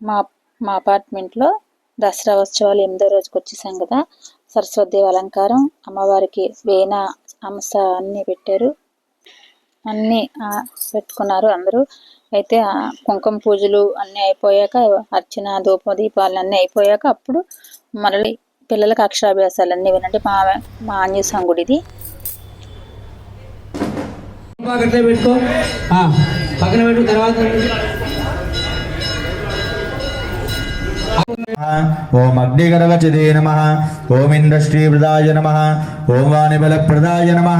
మా మా అపార్ట్మెంట్లో దసరా ఉత్సవాలు ఎనిమిదో రోజుకి వచ్చేసాం కదా. సరస్వతి అలంకారం అమ్మవారికి వేణ అంశ అన్నీ పెట్టారు. అన్నీ పెట్టుకున్నారు అందరూ. అయితే కుంకుమ పూజలు అన్నీ అయిపోయాక అర్చన ధూప దీపాలు అన్నీ అయిపోయాక అప్పుడు మరలి పిల్లలకు అక్షరాభ్యాసాలు అన్నీ వినండి. మా మా ఆంజనేయ స్వామి పెట్టుకో. పక్కన పెట్టు తర్వాత ఓం అగ్నిగణవచదే నమ. ఓం ఇంద్రశ్రీవృదాయ నమ. ఓం వాణిబలప్రదాయ నమ.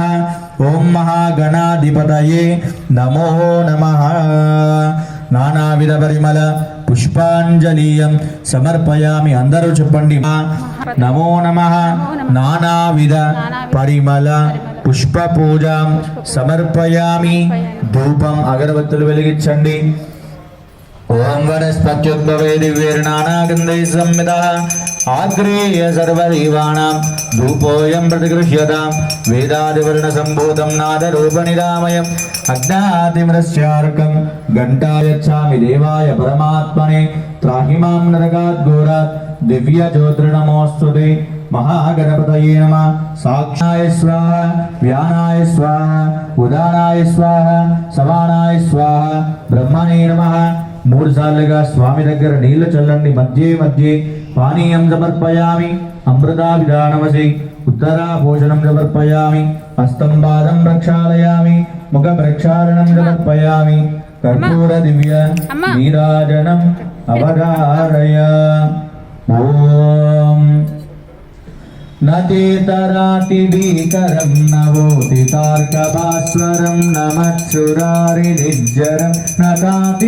ఓం మహాగణాధిపతయే నమో నమ. నానావిధ పరిమళ పుష్పాంజలీయం సమర్పయామి అందరూ చెప్పండి. నమో నమ. నానావిధ పరిమళ పుష్ప పూజ సమర్పయామి. ధూపం అగరబత్తులు వెలిగించండి. ఓం వనస్పత్యుద్భవే దివ్యర్నానాగంధై సంహిత ఆగ్రేయ సర్వదీవానాం ధూపోయం ప్రతిగృహ్యతాం వేదాదివర్ణసంభూతం నాదరూపనిరామయం అగ్నాతిమరస్యార్కం ఘంటాయచ్చామి దేవాయ పరమాత్మనే త్రాహిమాం నరకాద్ఘోరాత్ దివ్యజ్యోతిర్ణమోస్తుతే మహాగణపతయే నమ సాక్షాయ స్వాహ వ్యానాయ స్వాహ ఉదానాయ స్వాహ సమానాయ స్వాహ బ్రహ్మణే నమ మూడు సార్లుగా స్వామి దగ్గర నీళ్ళు చల్లండి. మధ్య మధ్య పానీయం సమర్పయామి. అమృతా విధానమసి. ఉత్తరా భోజనం సమర్పయామి. హస్తం పాదం ప్రక్షాళయామి. ముఖ ప్రక్షాళనం సమర్పయామి. కర్పూర దివ్య నీరాజనం అవధారయ. ఓం. నతేతరాతిభీకరం నవోతితార్కభాస్వరం నమచ్చురారినిజ్జరం నతాతికాపదుద్ధరం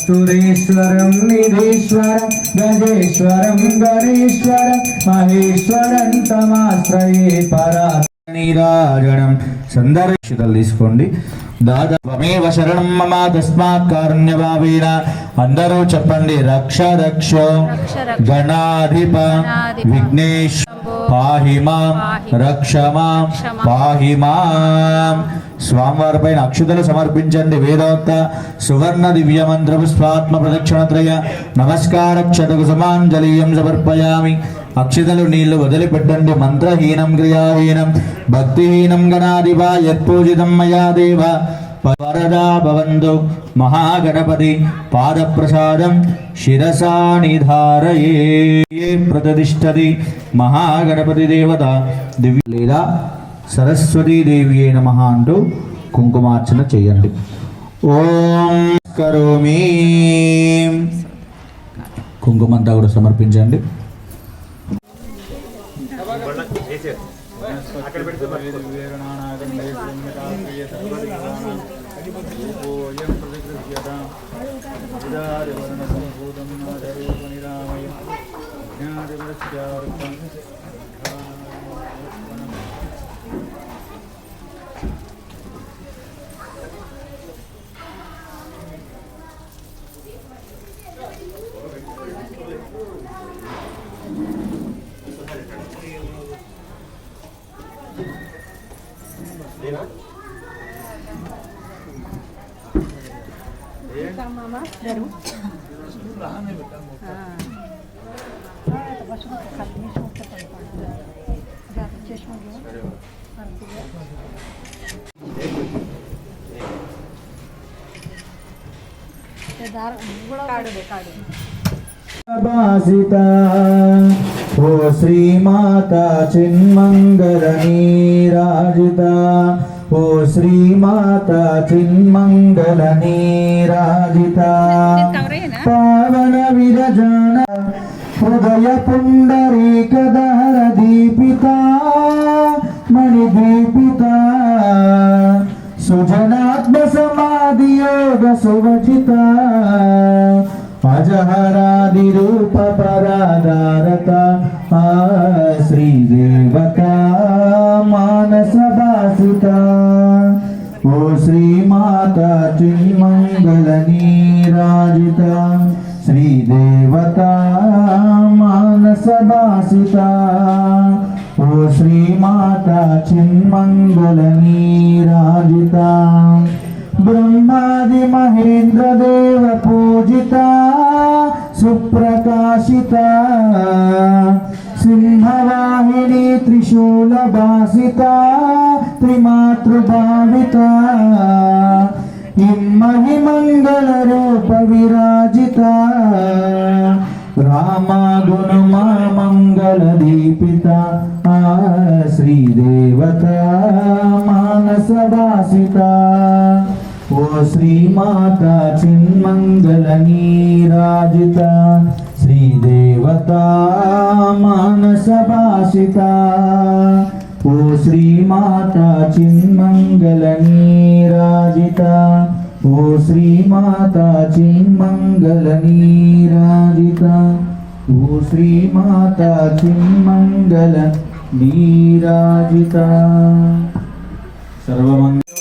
సురేశ్వరం నిధీశ్వరం గజేశ్వరం గణేశ్వరం మహేశ్వరం తమాశ్రయే పరా నీరాజనం సందర్శితలు తీసుకోండి. దాదామేవ శరణం మమ తస్మాత్ కారుణ్యభావేన. అందరూ చెప్పండి రక్ష రక్ష గణాధిప విఘ్నేష్ పాహి మాం రక్ష మాం పాహి మాం. స్వామివారి పైన అక్షతలు సమర్పించండి వేదోక్త సువర్ణ దివ్య మంత్ర పుష్పాత్మ ప్రదక్షిణత్రయ. నమస్కార క్షతకు సమాంజలీయం సమర్పయామి. అక్షితలు నీళ్ళు వదిలిపెట్టండి. మంత్రహీనం క్రియాహీనం భక్తిహీనం గణాదివా యత్పూజితం మయా దేవ. వరదా భవంతు మహాగణపతి పాదప్రసాదం శిరసా నిధారయే ప్రతిష్టది మహాగణపతి దేవత దివ్య లేదా సరస్వతీ దేవి నమ అంటూ కుంకుమార్చన చేయండి. ఓం కరోమి. కుంకుమంతా కూడా సమర్పించండి. अधिपतियोऽयं प्रतिकृत्यतां विदारिवर्णसम्भूतं नादरूपनिरामयं ज्ञातिवरस्यार्थं భాసిత ఓ శ్రీమాత చిన్మంగళ నీరాజిత ఓ శ్రీమాత చిన్మంగళ నీరాజిత. పావన విరజన హృదయ పుండరీక దహర దీపిత మణి దీపిత సుజనాత్మ సమాధి యోగ సువచిత. అజహరాది రూప పరాధారత. ఆ ఆది మహేంద్ర దేవ పూజిత సుప్రకాశిత సింహవాహిని త్రిశూల భాసిత త్రిమాతృభావిత ఇమ్మహి మంగళ రూప విరాజిత రామ గుణమా మంగళ దీపిత ఆ శ్రీదేవత మానస వాసిత ఓ శ్రీమాత చిన్మంగళ నీరాజిత శ్రీదేవత మానస భాషిత ఓ శ్రీమాత చిన్మంగళ నీరాజిత ఓ శ్రీమాత చిన్మంగళ నీరాజిత. ఓ శ్రీమాత చిన్మంగళ నీరాజిత. సర్వమంగళ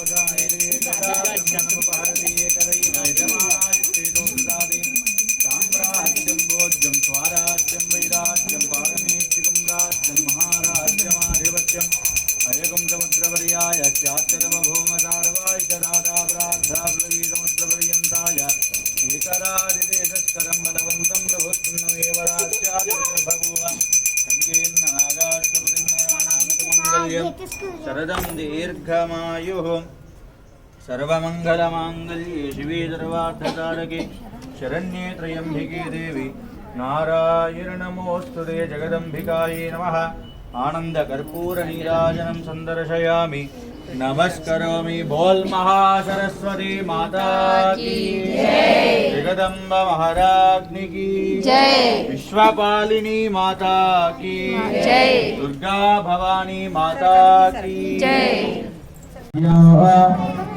माङ्गल्यं शरदं दीर्घमायुः सर्वमङ्गलमाङ्गल्ये शिवे सर्वार्थतारके शरण्ये त्र्यम्भिके देवी नारायणनमोऽस्तु ते जगदम्बिकायै नमः आनन्दकर्पूरनीराजनं सन्दर्शयामि नमस्करोमि बोल महासरस्वती माता की जगदम्ब महाराज्ञि की जय। विश्वपालिनी माता की जय। दुर्गा भवानी माता की जय।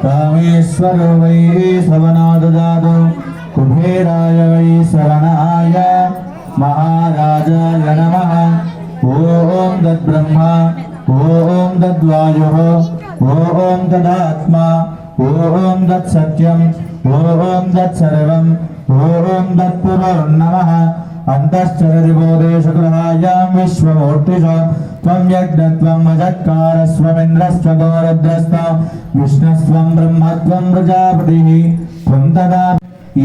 कामेश्वर वै सवना ददातु कुबेराय वै शरणाय महाराजाय नमः। ॐ तद्ब्रह्मा ॐ तद्वायुः। ఓం తదాత్మా ఓం తత్సత్యం ఓం తత్సర్వం ఓం తత్పురుర్నమః అంతశ్చరది బోధేశగృహాయాం విశ్వమూర్తిష त्वं यज्ञत्वम् अजत्कारस्वमिन्द्रस्त्व गौरद्रस्त्व विष्णुस्त्वं ब्रह्मत्वं प्रजापतिः त्वं तदा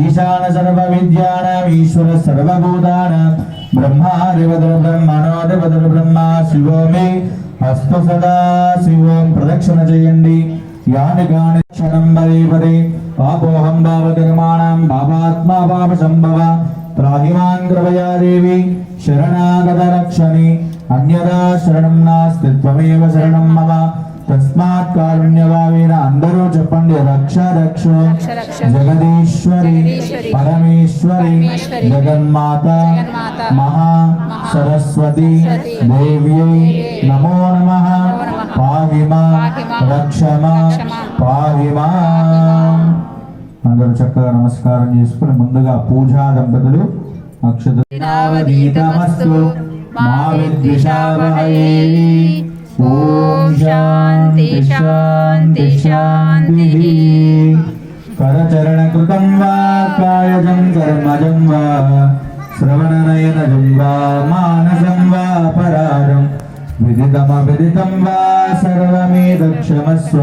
ईशान सर्वविद्यानाम् ईश्वर सर्वभूतानां ब्रह्मादिवदर ब्रह्मणोदिवदर ब्रह्मा शिवो मे హస్త సదాశివం ప్రదక్షిణ చేయండి యాని గాని క్షణం వరే వరే పాపోహం భావగమానం భావాత్మా పాప సంభవ త్రాహిమాన్ కృపయా దేవి శరణాగత రక్షణి అన్యదా శరణం నాస్తి త్వమేవ శరణం మమ తస్మాత్ కారుణ్యభావేన అందరూ చెప్పండి రక్ష రక్ష. జగదీశ్వరి పరమేశ్వరి జగన్మాత మహా సరస్వతి దేవ్యై నమో నమ. పాహిమా రక్షమా పాహిమా. అందరూ చక్కగా నమస్కారం చేసుకుని ముందుగా పూజా దంపతులు అక్షతమస్తు మా విద్విషావహై ఓం శాంతి శాంతి శాంతి కరచరణ వా కాయజం కర్మజం వా శ్రవణనయనజం వా మానసం వా పరారం విదితమవిదితం వా సర్వమేదక్షమస్వ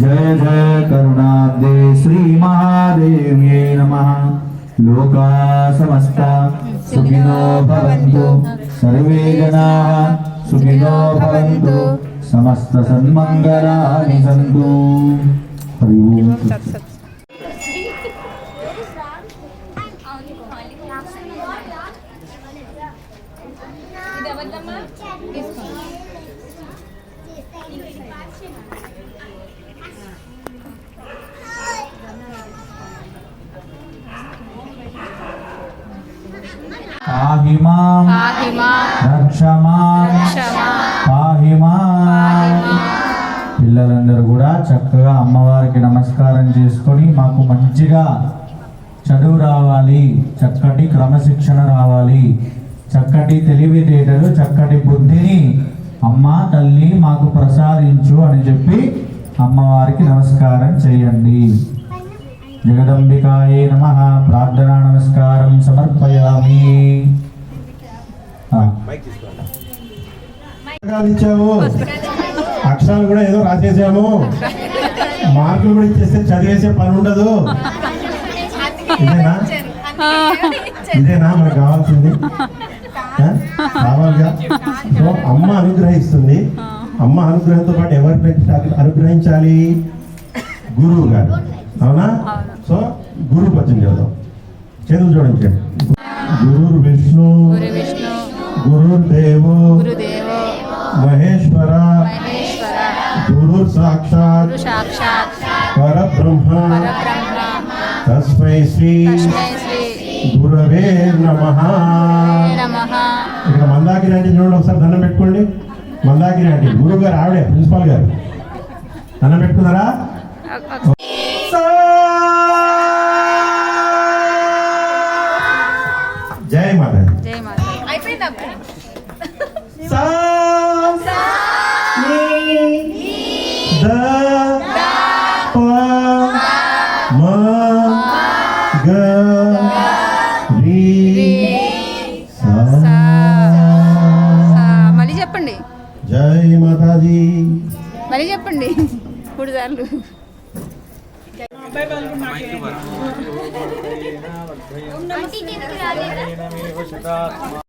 జయ జయ కరుణాబ్దే శ్రీ మహాదేవ్యై నమః లోకా సమస్త సుఖినో భవంతు సర్వే జనా సుఖినో భవంతు సమస్త సన్మంగళాని సంతు హరి ఓం పాహి మాం రక్ష మాం పాహి మాం పిల్లలందరూ కూడా చక్కగా అమ్మవారికి నమస్కారం చేసుకొని మాకు మంచిగా చదువు రావాలి చక్కటి క్రమశిక్షణ రావాలి చక్కటి తెలివితేటలు చక్కటి బుద్ధిని అమ్మ తల్లి మాకు ప్రసాదించు అని చెప్పి అమ్మవారికి నమస్కారం చేయండి. జగదంబికాయే నమ. ప్రార్థనా నమస్కారం సమర్పయామి. ఇచ్చాము. అక్షరాలు కూడా ఏదో రాసేసాము. మార్కులు కూడా ఇచ్చేస్తే చదివేసే పని ఉండదు. ఇదేనా? ఇదేనా మనకు కావాల్సింది? ఆ? కావాలిగా? సో అమ్మ అనుగ్రహిస్తుంది. అమ్మ అనుగ్రహంతో పాటు ఎవరిని అనుగ్రహించాలి? గురువు గారు. అవునా. సో గురువు పద్యం చదువు చేతులు చూడండి గురు విష్ణు గురు విష్ణు గురు దేవో గురుదేవో మహేశ్వర గురు సాక్షాత్ గురు పరబ్రహ్మ తస్మై శ్రీ గురవే నమ. నమః. ఇక్కడ మందాకిరి అంటే చూడండి ఒకసారి దండం పెట్టుకోండి. మందాకిరి అంటే గురువు గారు ఆవిడే ప్రిన్సిపాల్ గారు. దండం పెట్టుకున్నారా? సార్లు శతాత్మ